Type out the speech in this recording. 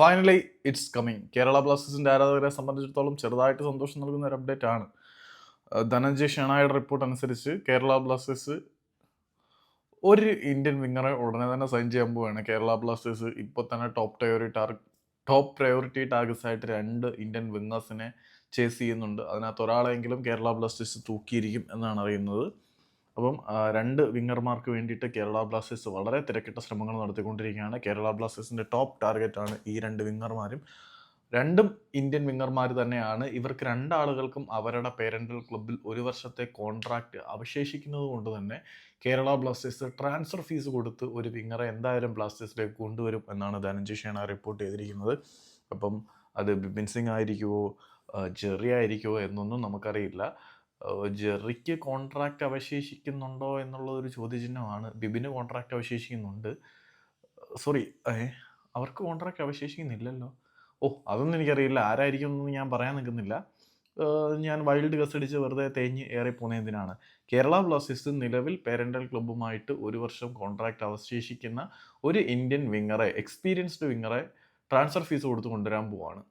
Finally it's coming Kerala ബ്ലാസ്റ്റേഴ്സിന്റെ ആരാധകരെ സംബന്ധിച്ചിടത്തോളം ചെറുതായിട്ട് സന്തോഷം നൽകുന്ന ഒരു അപ്ഡേറ്റ് ആണ്. ധനഞ്ജയ് ഷെണായുടെ റിപ്പോർട്ട് അനുസരിച്ച് കേരള ബ്ലാസ്റ്റേഴ്സ് ഒരു ഇന്ത്യൻ വിങ്ങറെ ഉടനെ തന്നെ സൈൻ ചെയ്യാൻ പോവുകയാണ്. കേരള ബ്ലാസ്റ്റേഴ്സ് ഇപ്പോൾ തന്നെ ടോപ്പ് പ്രയോറിറ്റി ടാർഗ് ടോപ്പ് പ്രയോറിറ്റി ടാർഗറ്റ്സ് ആയിട്ട് രണ്ട് ഇന്ത്യൻ വിങ്ങേഴ്സിനെ ചേസ് ചെയ്യുന്നുണ്ട്. അതിനകത്ത് ഒരാളെങ്കിലും കേരള ബ്ലാസ്റ്റേഴ്സ് തൂക്കിയിരിക്കും എന്നാണ് അറിയുന്നത്. അപ്പം രണ്ട് വിങ്ങർമാർക്ക് വേണ്ടിയിട്ട് കേരള ബ്ലാസ്റ്റേഴ്സ് വളരെ തിരക്കിട്ട ശ്രമങ്ങൾ നടത്തിക്കൊണ്ടിരിക്കുകയാണ്. കേരള ബ്ലാസ്റ്റേഴ്സിന്റെ ടോപ്പ് ടാർഗറ്റാണ് ഈ രണ്ട് വിങ്ങർമാരും. രണ്ടും ഇന്ത്യൻ വിങ്ങർമാർ തന്നെയാണ്. ഇവർക്ക് രണ്ടാളുകൾക്കും അവരുടെ പേരന്റൽ ക്ലബിൽ ഒരു വർഷത്തെ കോൺട്രാക്റ്റ് അവശേഷിക്കുന്നത് കൊണ്ട് തന്നെ കേരള ബ്ലാസ്റ്റേഴ്സ് ട്രാൻസ്ഫർ ഫീസ് കൊടുത്ത് ഒരു വിങ്ങറെ എന്തായാലും ബ്ലാസ്റ്റേഴ്സിലേക്ക് കൊണ്ടുവരും എന്നാണ് ധനഞ്ജയ് ഷേണ റിപ്പോർട്ട് ചെയ്തിരിക്കുന്നത്. അപ്പം അത് ബിപിൻ സിംഗ് ആയിരിക്കുമോ ജെറി ആയിരിക്കുമോ എന്നൊന്നും നമുക്കറിയില്ല. ജെറിക്ക് കോൺട്രാക്റ്റ് അവശേഷിക്കുന്നുണ്ടോ എന്നുള്ള ഒരു ചോദ്യചിഹ്നമാണ്. ബിബിന് കോൺട്രാക്റ്റ് അവശേഷിക്കുന്നുണ്ട്. സോറി ഏ അവർക്ക് കോൺട്രാക്റ്റ് അവശേഷിക്കുന്നില്ലല്ലോ. ഓ അതൊന്നും എനിക്കറിയില്ല. ആരായിരിക്കും എന്നൊന്നും ഞാൻ പറയാൻ നിൽക്കുന്നില്ല. ഞാൻ വൈൽഡ് ഗസ് അടിച്ച് വെറുതെ തേഞ്ഞ് ഏറെ പോകുന്നതിനാണ് കേരള ബ്ലാസ്റ്റേഴ്സ് നിലവിൽ പേരന്റൽ ക്ലബ്ബുമായിട്ട് ഒരു വർഷം കോൺട്രാക്റ്റ് അവശേഷിക്കുന്ന ഒരു ഇന്ത്യൻ വിങ്ങറെ എക്സ്പീരിയൻസ്ഡ് വിങ്ങറെ ട്രാൻസ്ഫർ ഫീസ് കൊടുത്ത് കൊണ്ടുവരാൻ പോവാണ്.